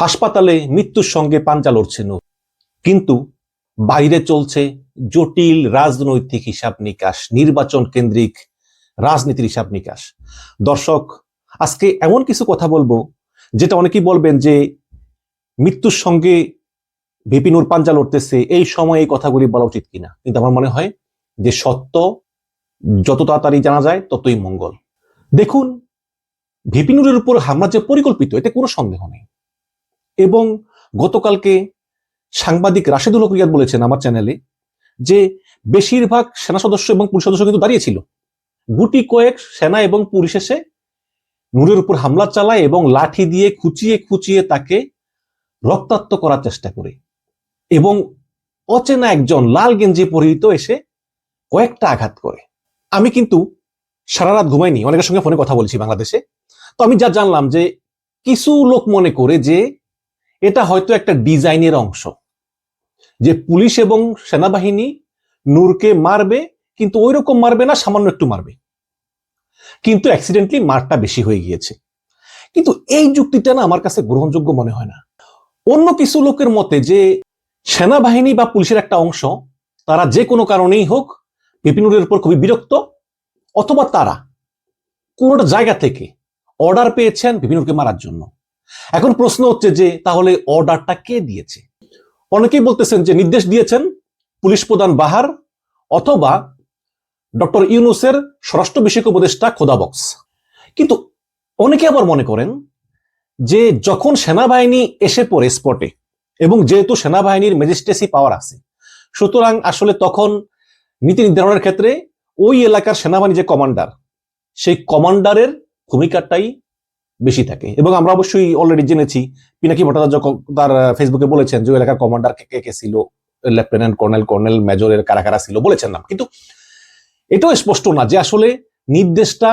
হাসপাতালে মৃত্যুর সঙ্গে পাঞ্জা লড়ছে নূর কিন্তু বাইরে চলছে জটিল রাজনৈতিক হিসাব নিকাশ, নির্বাচন কেন্দ্রিক রাজনীতির হিসাব নিকাশ। দর্শক, আজকে এমন কিছু কথা বলব, যেটা অনেকেই বলবেন যে মৃত্যুর সঙ্গে বিপিনুর পাঞ্জা লড়তেছে, এই সময় এই কথাগুলি বলা উচিত কিনা। কিন্তু আমার মনে হয় যে সত্য, যত তাড়াতাড়ি জানা যায়, ততই মঙ্গল। দেখুন ভিপিনুরের উপর হামলা যে পরিকল্পিত, এতে কোনো সন্দেহ নেই। এবং গতকালকে সাংবাদিক রাশেদুল হক রিয়াদ বলেছেন আমার চ্যানেলে যে বেশিরভাগ সেনা সদস্য এবং পুলিশ সদস্য কিন্তু দাঁড়িয়েছিল গুটি কয়েক সেনা এবং পুলিশ এসে নূরের উপর হামলা চালায় এবং লাঠি দিয়ে খুচিয়ে খুচিয়ে তাকে রক্তাক্ত করার চেষ্টা করে এবং অচেনা একজন লাল গেঞ্জি পরিহিত এসে কয়েকটা আঘাত করে। আমি কিন্তু সারা রাত ঘুমাইনি, অনেকের সঙ্গে ফোনে কথা বলছি বাংলাদেশে। তো আমি যা জানলাম যে কিছু লোক মনে করে যে এটা হয়তো একটা ডিজাইনের অংশ যে পুলিশ এবং সেনাবাহিনী নূরকে মারবে, কিন্তু ওই রকম মারবে না, সামান্য একটু মারবে। কিন্তু অ্যাক্সিডেন্টলি মারটা বেশি হয়ে গিয়েছে। কিন্তু এই যুক্তিটা না আমার কাছে গ্রহণযোগ্য মনে হয় না। অন্য কিছু লোকের মতে যে সেনাবাহিনী বা পুলিশের একটা অংশ, তারা যে কোনো কারণেই হোক বিপিনুরের উপর খুবই বিরক্ত, অথবা তারা কোনোটা জায়গা থেকে অর্ডার পেয়েছেন বিপিনুরকে মারার জন্য। এখন প্রশ্ন হচ্ছে যে, তাহলে অর্ডারটা কে দিয়েছে? অনেকেই বলতেছেন যে, নির্দেশ দিয়েছেন পুলিশ প্রধান বাহার অথবা ডক্টর ইউনুসের স্বরাষ্ট্র বিষয়ক উপদেষ্টা খোদাবক্স কিন্তু অনেকে আবার মনে করেন যে, যখন সেনাবাহিনী এসে পড়ে স্পটে, এবং যেহেতু সেনাবাহিনীর ম্যাজিস্ট্রেসি পাওয়ার আছে, সুতরাং আসলে তখন নীতি নির্ধারণের ক্ষেত্রে ওই এলাকার সেনাবাহিনী যে কমান্ডার, সেই কমান্ডারের ভূমিকাটাই বেশি থাকে। এবং আমরা অবশ্যই অলরেডি জেনেছি, পিনাকি ভট্টাচার্য তার ফেসবুকে বলেছেন যে এলাকার কমান্ডার কে কে ছিল? লেফটেন্যান্ট কর্নেল কর্নেল মেজরের কারা কারা ছিল? বলেছেন নাম। কিন্তু এটাও স্পষ্ট না যে আসলে নির্দেশটা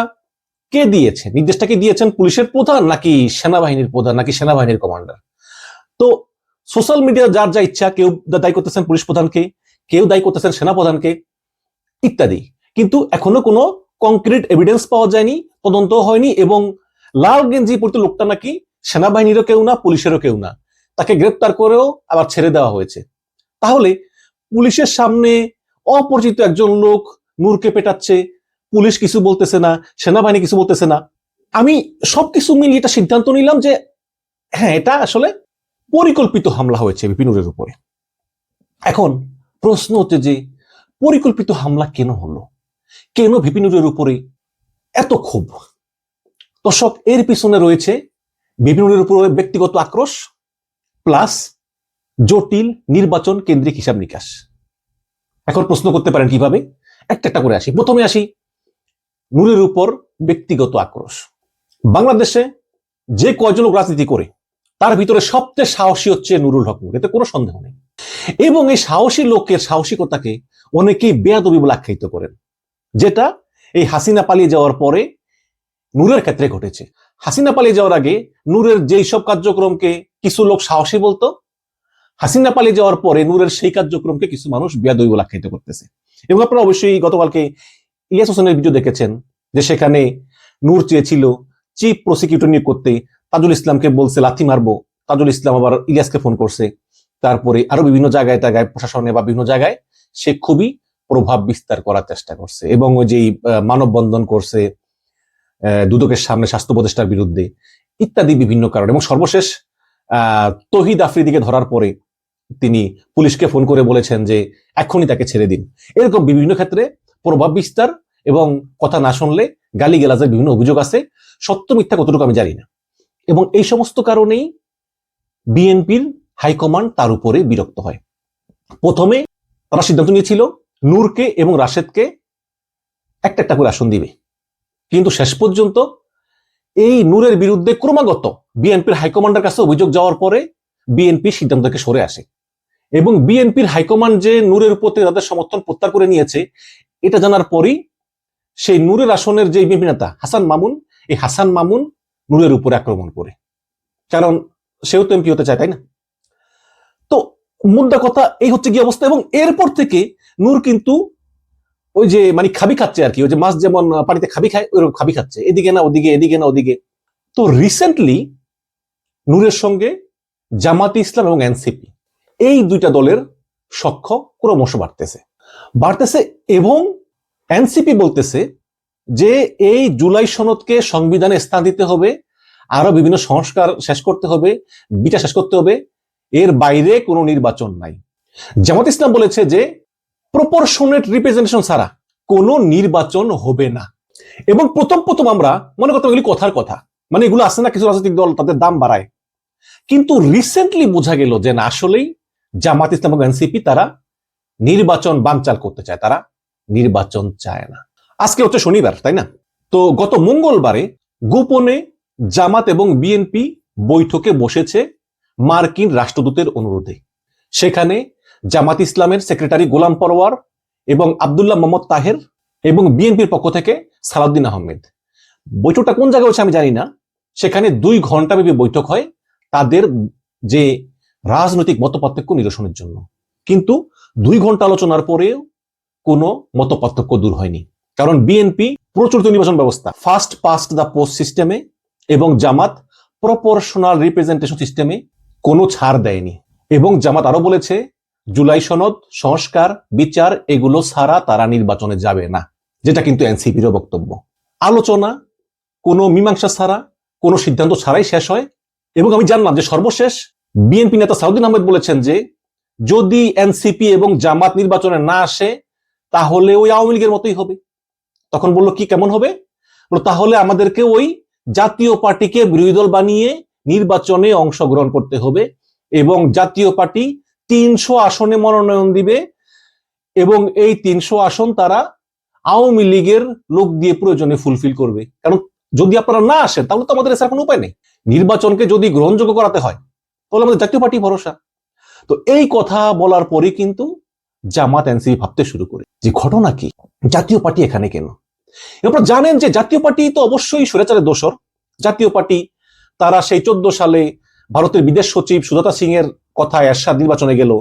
কে দিয়েছে? নির্দেশটা কি দিয়েছেন পুলিশের প্রধান নাকি সেনাবাহিনীর প্রধান, নাকি সেনাবাহিনীর কমান্ডার তো সোশ্যাল মিডিয়া যার যা ইচ্ছা, কেউ দায়ী করতেছেন পুলিশ প্রধানকে, কেউ দায়ী করতেছেন সেনাপ্রধানকে, ইত্যাদি। কিন্তু এখনও কোনো কংক্রিট এভিডেন্স পাওয়া যায়নি তদন্ত হয়নি এবং লাল গেঞ্জি পরিত লোকটা নাকি সেনাবাহিনীরও কেউ না, পুলিশেরও কেউ না। তাকে গ্রেপ্তার করেও আবার ছেড়ে দেওয়া হয়েছে। তাহলে পুলিশের সামনে অপরিচিত একজন লোক নূরকে পেটাচ্ছে, পুলিশ কিছু বলতেছে না, সেনাবাহিনী কিছু বলতেছে না। আমি সবকিছু মিলিয়ে এটা সিদ্ধান্ত নিলাম যে হ্যাঁ এটা আসলে পরিকল্পিত হামলা হয়েছে বিপিনুরের উপরে। এখন প্রশ্ন হচ্ছে যে, পরিকল্পিত হামলা কেন হলো? কেন বিপিনুরের উপরে এত ক্ষোভ? দর্শক, এর পিছনে রয়েছে বিপিনুরের উপরে ব্যক্তিগত আক্রোশ প্লাস জটিল নির্বাচন কেন্দ্রিক হিসাব নিকাশ। এখন প্রশ্ন করতে পারেন কীভাবে? একটা একটা করে আসি। প্রথমে আসি, নূরের উপর ব্যক্তিগত আক্রোশ। বাংলাদেশে যে কয়জন লোক রাজনীতি করে, তার ভিতরে সবচেয়ে সাহসী হচ্ছে নুরুল হক নূর। এতে কোনো সন্দেহ নেই। এবং এই সাহসী লোকের সাহসিকতাকে অনেকেই বেয়াদবি বলে আখ্যায়িত করেন। যেটা এই হাসিনা পালিয়ে যাওয়ার পরে নূরের ক্ষেত্রে ঘটেছে। হাসিনা পালিয়ে যাওয়ার আগে নূরের যেই সব কার্যক্রমকে কিছু লোক সাহসী বলতো, হাসিনা পালিয়ে যাওয়ার পরে নূরের সেই কার্যক্রমকে কিছু মানুষ বেয়াদবি বলে আখ্যায়িত করতেছে। এবং আপনারা অবশ্যই গতকালকে ইলিয়াস হোসেনের ভিডিও দেখেছেন যে সেখানে নূর চেয়েছিল চিফ প্রসিকিউটর নিয়োগ করতে। তাজুল ইসলামকে বলছে, লাথি মারবো। তাজুল ইসলাম আবার ইলিয়াসকে ফোন করছে। তারপরে আরও বিভিন্ন জায়গায় জায়গায় প্রশাসনে বা বিভিন্ন জায়গায় সে খুবই প্রভাব বিস্তার করার চেষ্টা করছে। এবং ওই যে মানববন্ধন করছে দুদকের সামনে স্বাস্থ্য উপদেষ্টার বিরুদ্ধে ইত্যাদি বিভিন্ন কারণ। এবং সর্বশেষ তহিদ আফ্রিদিকে ধরার পরে তিনি পুলিশকে ফোন করে বলেছেন যে এখনই তাকে ছেড়ে দিন। এরকম বিভিন্ন ক্ষেত্রে প্রভাব বিস্তার এবং কথা না শুনলে গালি গেলাজের বিভিন্ন অভিযোগ আছে। সত্য মিথ্যা কতটুকু আমি জানি না। এবং এই সমস্ত কারণেই বিএনপির হাইকমান্ড তার উপরে বিরক্ত হয়। প্রথমে তারা সিদ্ধান্ত নিয়েছিল, নূরকে এবং রাশেদকে একটা একটা করে আসন দিবে। কিন্তু শেষ পর্যন্ত এই নূরের বিরুদ্ধে ক্রমাগত বিএনপির হাইকমান্ডের কাছে অভিযোগ যাওয়ার পরে বিএনপি সিদ্ধান্ত থেকে সরে আসে। এবং বিএনপির হাইকমান্ড যে নূরের প্রতি তাদের সমর্থন প্রত্যাহার করে নিয়েছে, এটা জানার পরই সেই নূরের আসনের যে বিএনপি নেতা হাসান মামুন, এই হাসান মামুন নূরের উপরে আক্রমণ করে। কারণ সেও তো এমপি হতে চায়, তাই না? তো মুদ্রা কথা, এই হচ্ছে কি অবস্থা। এবং এরপর থেকে নূর কিন্তু ওই যে মানে খাবি খাচ্ছে আর কি, ওই যে মাছ যেমন পানিতে খাবি খায়, ওইরকম খাবি খাচ্ছে। এদিকে না, ওদিকে, এদিকে না, ওদিকে। তো রিসেন্টলি নূরের সঙ্গে জামাতি ইসলাম এবং এনসিপি, এই দুইটা দলের সখ্য ক্রমশ বাড়তেছে। বাড়তেছে এবং এনসিপি বলতেছে যে এই জুলাই সনদকে সংবিধানে স্থান দিতে হবে আরও বিভিন্ন সংস্কার শেষ করতে হবে বিচার শেষ করতে হবে, এর বাইরে কোনো নির্বাচন নাই। জামাত ইসলাম বলেছে যে প্রপোর্শনেট রিপ্রেজেন্টেশন ছাড়া কোনো নির্বাচন হবে না। এবং প্রথম প্রথম আমরা মনে করতাম এগুলি কথার কথা। মানে এগুলো আছে না, কিছু রাজনৈতিক দল তাদের দাম বাড়ায়। কিন্তু রিসেন্টলি বোঝা গেল যে না, আসলেই জামাত ইসলাম এবং এনসিপি তারা নির্বাচন বানচাল করতে চায়, তারা নির্বাচন চায় না। আজকে হচ্ছে শনিবার, তাই না? তো গত মঙ্গলবারে গোপনে জামাত এবং বিএনপি বৈঠকে বসেছে মার্কিন রাষ্ট্রদূতের অনুরোধে। সেখানে জামাত ইসলামের সেক্রেটারি গোলাম পরওয়ার এবং আবদুল্লাহ মোহাম্মদ তাহের এবং বিএনপির পক্ষ থেকে সালাউদ্দিন আহমেদ। বৈঠকটা কোন জায়গায় হচ্ছে আমি জানি না। সেখানে দুই ঘণ্টা ব্যাপী বৈঠক হয় তাদের যে রাজনৈতিক মতপার্থক্য নিরসনের জন্য। কিন্তু দুই ঘণ্টা আলোচনার পরেও কোনো মতপার্থক্য দূর হয়নি। কারণ বিএনপি প্রচলিত নির্বাচন ব্যবস্থা ফার্স্ট পাস্ট দ্য পোস্ট সিস্টেমে এবং জামাত প্রপোর্শনাল রিপ্রেজেন্টেশন সিস্টেমে কোনো ছাড় দেয়নি। এবং জামাত আরও বলেছে জুলাই সনদ, সংস্কার, বিচার, এগুলো ছাড়া তারা নির্বাচনে যাবে না, যেটা কিন্তু এনসিপিরও বক্তব্য। আলোচনা, কোনো মীমাংসা ছাড়া, কোনো সিদ্ধান্ত ছাড়াই শেষ হয়। এবং আমি জানলাম যে সর্বশেষ বিএনপি নেতা সাউদ্দিন আহমেদ বলেছেন যে, যদি এনসিপি এবং জামাত নির্বাচনে না আসে, তাহলে ওই আওয়ামী লীগের মতোই হবে। তখন বলল, কি কেমন হবে? তাহলে আমাদেরকে ওই জাতীয় পার্টিকে বিরোধী দল বানিয়ে নির্বাচনে অংশগ্রহণ করতে হবে এবং জাতীয় পার্টি তিনশো আসনে মনোনয়ন দিবে এবং এই তিনশো আসন তারা আওয়ামী লীগের লোক দিয়ে প্রয়োজনে ফুলফিল করবে। কারণ যদি আপনারা না আসেন, তাহলে তো আমাদের এছাড়া কোনো উপায় নেই। নির্বাচনকে যদি গ্রহণযোগ্য করাতে হয়, তাহলে আমাদের জাতীয় পার্টি ভরসা। তো এই কথা বলার পরে কিন্তু জামাত এনসিপি ভাবতে শুরু করে যে, ঘটনা কি? জাতীয় পার্টি এখানে কেন? এরপর জানেন যে, জাতীয় পার্টি তো অবশ্যই সুরেচারের দোষর। জাতীয় পার্টি তারা সেই চোদ্দ সালে ভারতের বিদেশ সচিব সুজাতা সিং এর কথা এরশাদ নির্বাচনে গেল।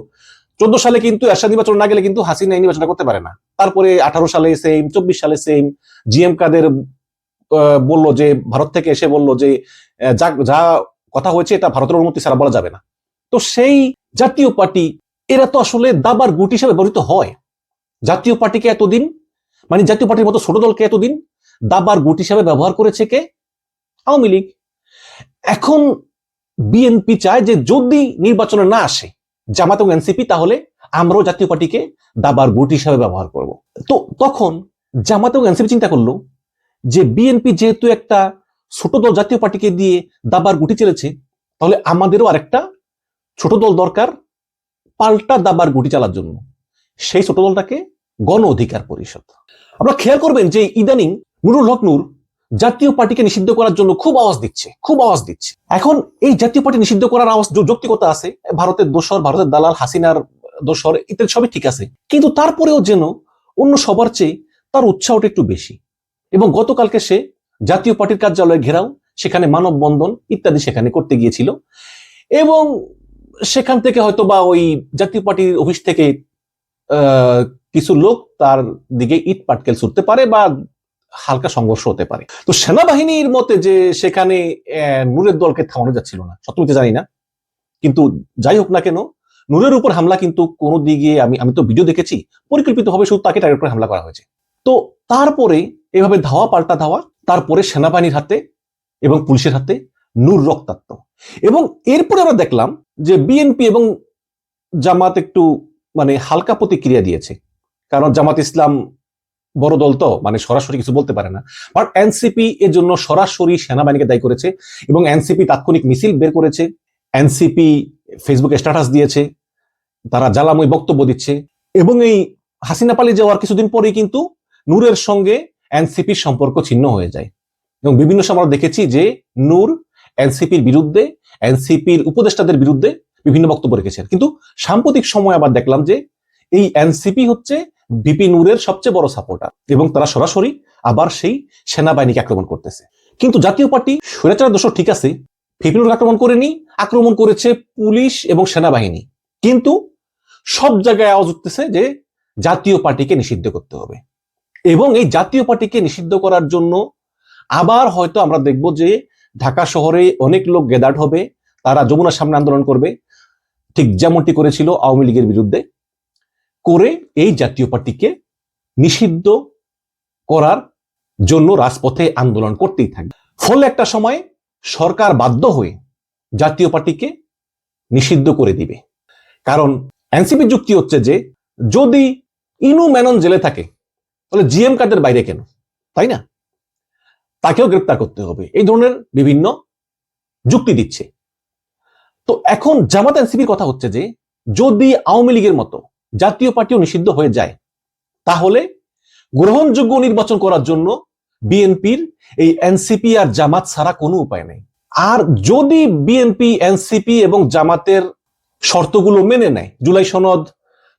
চোদ্দ সালে কিন্তু এরশাদ নির্বাচন না গেলে কিন্তু হাসিনা এই নির্বাচনটা করতে পারে না। তারপরে আঠারো সালে সেম চব্বিশ সালে সেম জিএম কাদের বলল যে, ভারত থেকে এসে বলল যে যা যা কথা হয়েছে এটা ভারতের অনুমতি ছাড়া বলা যাবে না। তো সেই জাতীয় পার্টি, এরা তো আসলে দাবার গুট হিসাবে ব্যবহৃত হয়। জাতীয় পার্টিকে এতদিন মানে জাতীয় পার্টির মতো ছোট দলকে এতদিন দাবার গুট হিসাবে ব্যবহার করেছে কে? আওয়ামী লীগ। এখন বিএনপি চায় যে যদি নির্বাচনে না আসে জামাত এবং এনসিপি তাহলে আমরাও জাতীয় পার্টিকে দাবার গুট হিসাবে ব্যবহার করব। তো তখন জামাত এবং এনসিপি চিন্তা করল যে বিএনপি যেহেতু একটা ছোট দল জাতীয় পার্টিকে দিয়ে দাবার গুটি চলেছে, তাহলে আমাদেরও আরেকটা ছোট দল দরকার পাল্টা দাবার গুটি চালার জন্য। সেই ছোট দলটাকে গণ অধিকার পরিষদ। আপনারা খেয়াল করবেন যে ইদানিং নুরুল হক জাতীয় পার্টিকে নিষিদ্ধ করার জন্য খুব আওয়াজ দিচ্ছে, খুব আওয়াজ দিচ্ছে। এখন এই জাতীয় পার্টি নিষিদ্ধ করার আওয়াজ যৌক্তিকতা আছে, ভারতের দোসর, ভারতের দালাল, হাসিনার দোসর, ইত্যাদি সবই ঠিক আছে। কিন্তু তারপরেও যেন অন্য সবার চেয়ে তার উৎসাহটা একটু বেশি। এবং গতকালকে সে জাতীয় পার্টির কার্যালয়ে ঘেরাও, সেখানে মানববন্ধন ইত্যাদি সেখানে করতে গিয়েছিল। এবং সেখান থেকে হয়তো বা ওই জাতীয় পার্টির অফিস থেকে কিছু লোক তার দিকে ইট পাটকেল ছুটতে পারে বা হালকা সংঘর্ষ হতে পারে। তো সেনাবাহিনীর মতে যে সেখানে নূরের দলকে থামানো যাচ্ছিল না। সত্যমিতে জানি না। কিন্তু যাই হোক না কেন, নূরের উপর হামলা কিন্তু কোনো দিকে আমি আমি তো ভিডিও দেখেছি, পরিকল্পিতভাবে শুধু তাকে টার্গেট করে হামলা করা হয়েছে। তো তারপরে এভাবে ধাওয়া পাল্টা ধাওয়া, তারপরে সেনাবাহিনীর হাতে এবং পুলিশের হাতে নূর রক্তাক্ত। এবং এরপরে আমরা দেখলাম যে বিএনপি এবং জামাত একটু মানে হালকা প্রতিক্রিয়া দিয়েছে। কারণ জামাত ইসলাম বড় দল তো মানে সরাসরি কিছু বলতে পারে না। বাট এনসিপি এর জন্য সরাসরি সেনাবাহিনীকে দায়ী করেছে এবং এনসিপি তাৎক্ষণিক মিছিল বের করেছে। এনসিপি ফেসবুকে স্ট্যাটাস দিয়েছে, তারা জ্বালাময় বক্তব্য দিচ্ছে এবং এই হাসিনা পালিয়ে যাওয়ার কিছুদিন পরেই কিন্তু নূরের সঙ্গে এনসিপির সম্পর্ক ছিন্ন হয়ে যায়। এবং বিভিন্ন সময় আমরা দেখেছি যে নূর এনসিপির বিরুদ্ধে এনসিপির উপদেষ্টাদের বিরুদ্ধে বিভিন্ন বক্তব্য রেখেছেন। কিন্তু সাম্প্রতিক সময় আবার দেখলাম যে এই এনসিপি হচ্ছে বিপি নূরের সবচেয়ে বড় সাপোর্টার এবং তারা সরাসরি আবার সেই সেনাবাহিনীকে আক্রমণ করতেছে। কিন্তু জাতীয় পার্টি স্বৈরাচার দোষ ঠিক আছে, বিপি নূর আক্রমণ করেনি, আক্রমণ করেছে পুলিশ এবং সেনাবাহিনী। কিন্তু সব জায়গায় আওয়াজ উঠতেছে যে জাতীয় পার্টিকে নিষিদ্ধ করতে হবে। এবং এই জাতীয় পার্টিকে নিষিদ্ধ করার জন্য আবার হয়তো আমরা দেখব যে ঢাকা শহরে অনেক লোক গেদার্ড হবে, তারা যমুনার সামনে আন্দোলন করবে। ঠিক যেমনটি করেছিল আওয়ামী লীগের বিরুদ্ধে করে এই জাতীয় পার্টিকে নিষিদ্ধ করার জন্য রাজপথে আন্দোলন করতেই থাকবে ফলে একটা সময় সরকার বাধ্য হয়ে জাতীয় পার্টিকে নিষিদ্ধ করে দিবে। কারণ এনসিপি যুক্তি হচ্ছে যে, যদি ইনু মেনন জেলে থাকে, তাহলে জিএম কাদের বাইরে কেন? তাই না? তাকেও গ্রেপ্তার করতে হবে। এই ধরনের বিভিন্ন যুক্তি দিচ্ছে। তো এখন জামাত এনসিপির কথা হচ্ছে যে, যদি আওয়ামী লীগের মতো জাতীয় পার্টিও নিষিদ্ধ হয়ে যায়। তাহলে গ্রহণযোগ্য নির্বাচন করার জন্য বিএনপির এই এনসিপি আর জামাত ছাড়া কোনো উপায় নেই। আর যদি বিএনপি, এনসিপি এবং জামাতের শর্তগুলো মেনে নেয়, জুলাই সনদ,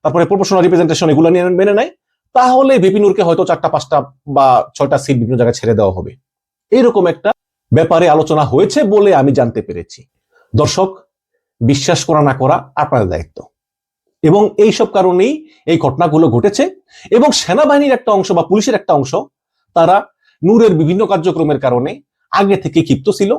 তারপরে প্রপোর্শনাল রিপ্রেজেন্টেশন এগুলো নিয়ে মেনে নেয়, তাহলে বিপিনুরকে হয়তো চারটা, পাঁচটা বা ছয়টা সিট বিভিন্ন জায়গায় ছেড়ে দেওয়া হবে। এইরকম একটা ব্যাপারে আলোচনা হয়েছে বলে আমি জানতে পেরেছি। দর্শক, বিশ্বাস করা না করা আপনাদের দায়িত্ব। এবং এই সব কারণেই এই ঘটনাগুলো ঘটেছে এবং সেনাবাহিনীর একটা অংশ বা পুলিশের একটা অংশ, তারা নূরের বিভিন্ন কার্যক্রমের কারণে আগে থেকে ক্ষিপ্ত ছিল।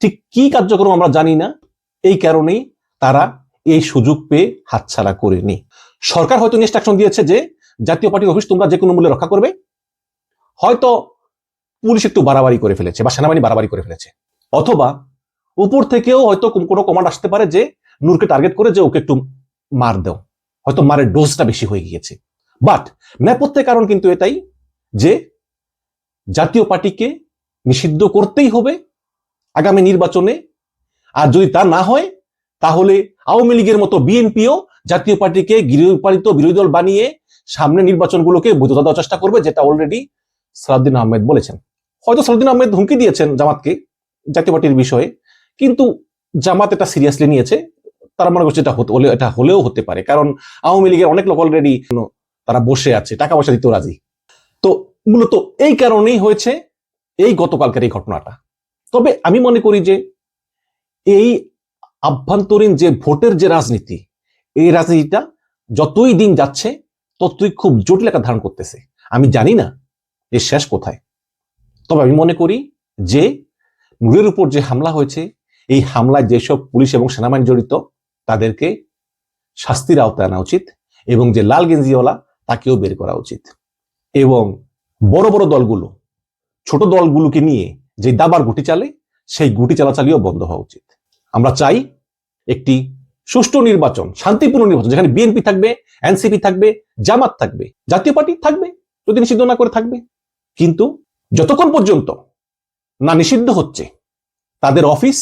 ঠিক কি কার্যক্রম আমরা জানি না, এই কারণেই তারা এই সুযোগ পেয়ে হাতছাড়া করেনি। সরকার হয়তো ইনস্ট্রাকশন দিয়েছে যে জাতীয় পার্টির অফিস তোমরা যে কোনো মূল্যে রক্ষা করবে। হয়তো পুলিশ একটু বাড়াবাড়ি করে ফেলেছে বা সেনাবাহিনী বাড়াবাড়ি করে ফেলেছে। অথবা উপর থেকেও হয়তো কোন- কোনো কমান্ড আসতে পারে যে নূরকে টার্গেট করে যে ওকে একটু মার দাও। হয়তো মারের ডোজটা বেশি হয়ে গিয়েছে। বাট নেপথ্যের কারণ কিন্তু এটাই যে জাতীয় পার্টিকে নিষিদ্ধ করতেই হবে আগামী নির্বাচনে। আর যদি তা না হয়, তাহলে আওয়ামী লীগের মতো বিএনপিও জাতীয় পার্টিকে গৃহপালিত বিরোধী দল বানিয়ে সামনে নির্বাচনগুলোকে বৈধতা দেওয়ার চেষ্টা করবে, যেটা অলরেডি সালাউদ্দিন আহমেদ বলেছেন। হয়তো সালাউদ্দিন আহমেদ হুমকি দিয়েছেন জামাতকে জাতীয় পার্টির বিষয়ে, কিন্তু জামাত এটা সিরিয়াসলি নিয়েছে। তারা মনে করছে এটা হলে এটা হলেও হতে পারে। কারণ আওয়ামী লীগের অনেক লোক অলরেডি তারা বসে আছে টাকা পয়সা দিতেও রাজি। তো মূলত এই কারণেই হয়েছে এই গতকালকের এই ঘটনাটা। তবে আমি মনে করি যে এই আভ্যন্তরীণ যে ভোটের যে রাজনীতি, এই রাজনীতিটা যতই দিন যাচ্ছে ততই খুব জটিল একটা ধারণ করতেছে। আমি জানি না এর শেষ কোথায়। তবে আমি মনে করি যে নূরের উপর যে হামলা হয়েছে, এই হামলায় যেসব পুলিশ এবং সেনাবাহিনী জড়িত তাদেরকে শাস্তির আওতায় আনা উচিত এবং যে লাল গেঞ্জিওয়ালা তাকেও বের করা উচিত। এবং বড় বড় দলগুলো, ছোট দলগুলোকে নিয়ে যে দাবার গুটি চালে, সেই গুটি চালাচালিও বন্ধ হওয়া উচিত। আমরা চাই একটি সুষ্ঠু নির্বাচন, শান্তিপূর্ণ নির্বাচন, যেখানে বিএনপি থাকবে এনসিপি থাকবে, জামাত থাকবে, জাতীয় পার্টি থাকবে, যদি নিষিদ্ধ না করে থাকবে। কিন্তু যতক্ষণ পর্যন্ত না নিষিদ্ধ হচ্ছে, তাদের অফিস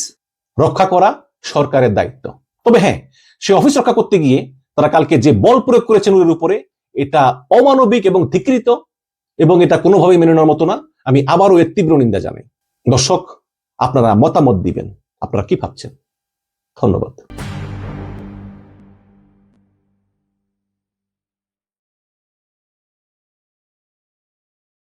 রক্ষা করা সরকারের দায়িত্ব। তবে হ্যাঁ সে অফিস রক্ষা করতে গিয়ে তারা কালকে যে বল প্রয়োগ করেছেন ওর উপরে, এটা অমানবিক এবং ধিকৃত এবং এটা কোনোভাবেই মেনে নেওয়ার মতো না। আমি আবারও এর তীব্র নিন্দা জানাই। দর্শক, আপনারা মতামত দিবেন। আপনারা কি ভাবছেন? ধন্যবাদ।